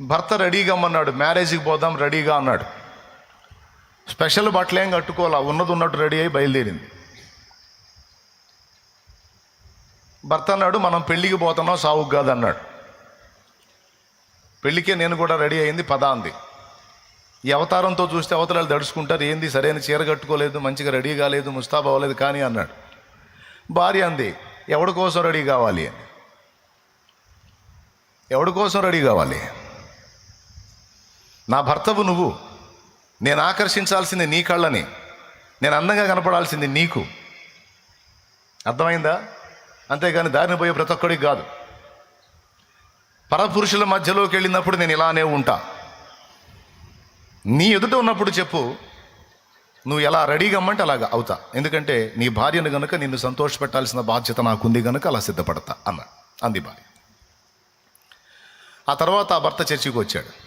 భర్త రెడీగా అన్నాడు మ్యారేజ్కి పోదాం రెడీగా అన్నాడు. స్పెషల్ బట్టలు ఏం కట్టుకోవాలా? ఉన్నది ఉన్నట్టు రెడీ అయి బయలుదేరింది. భర్త అన్నాడు మనం పెళ్ళికి పోతున్నాం సావుకు కాదు అన్నాడు పెళ్ళికే నేను కూడా రెడీ అయింది పదా అంది. ఈ అవతారంతో చూస్తే అవతలాలు దడుచుకుంటారు ఏంది సరైన చీర కట్టుకోలేదు మంచిగా రెడీ కాలేదు ముస్తాబ్ అవ్వలేదు కానీ అన్నాడు. భార్య అంది ఎవడి కోసం రెడీ కావాలి? అని. ఎవడి కోసం రెడీ కావాలి? నా భర్తవు నువ్వు. నేను ఆకర్షించాల్సింది నీ కళ్ళని. నేను అందంగా కనపడాల్సింది నీకు. అర్థమైందా? అంతేగాని దారిని పోయే ప్రతి ఒక్కడికి కాదు. పరపురుషుల మధ్యలోకి వెళ్ళినప్పుడు నేను ఇలానే ఉంటా. నీ ఎదుట ఉన్నప్పుడు చెప్పు నువ్వు ఎలా రెడీగా అమ్మంటే అలాగా అవుతా. ఎందుకంటే నీ భార్యను గనుక నిన్ను సంతోషపెట్టాల్సిన బాధ్యత నాకుంది గనుక అలా సిద్ధపడతా అన్న. అంది భార్య. ఆ తర్వాత ఆ భర్త చర్చికి వచ్చాడు.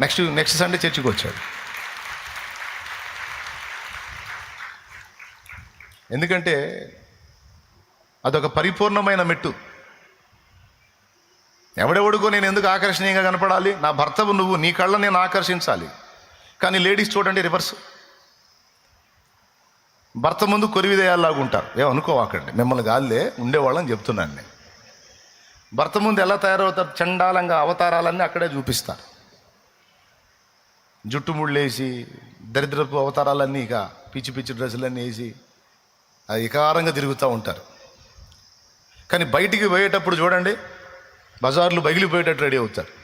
నెక్స్ట్ నెక్స్ట్ సండే చర్చికి వచ్చాడు. ఎందుకంటే అదొక పరిపూర్ణమైన మెట్టు. ఎవడెవడుకో నేను ఎందుకు ఆకర్షణీయంగా కనపడాలి? నా భర్తవు నువ్వు నీ కళ్ళ నేను ఆకర్షించాలి. కానీ లేడీస్ చూడండి రివర్స్. భర్త ముందు కొరివిదేయాలాగా ఉంటారు. ఏమనుకోవాకండి మిమ్మల్ని గాలిలే ఉండేవాళ్ళని చెప్తున్నాను నేను. భర్త ముందు ఎలా తయారవుతారు? చండాలంగా అవతారాలన్నీ అక్కడే చూపిస్తారు. జుట్టు ముళ్ళేసి దరిద్రపు అవతారాలన్నీ ఇక పిచ్చి పిచ్చి డ్రెస్సులన్నీ వేసి అది తిరుగుతూ ఉంటారు. కానీ బయటికి పోయేటప్పుడు చూడండి బజార్లు బగిలిపోయేటట్టు రెడీ అవుతారు.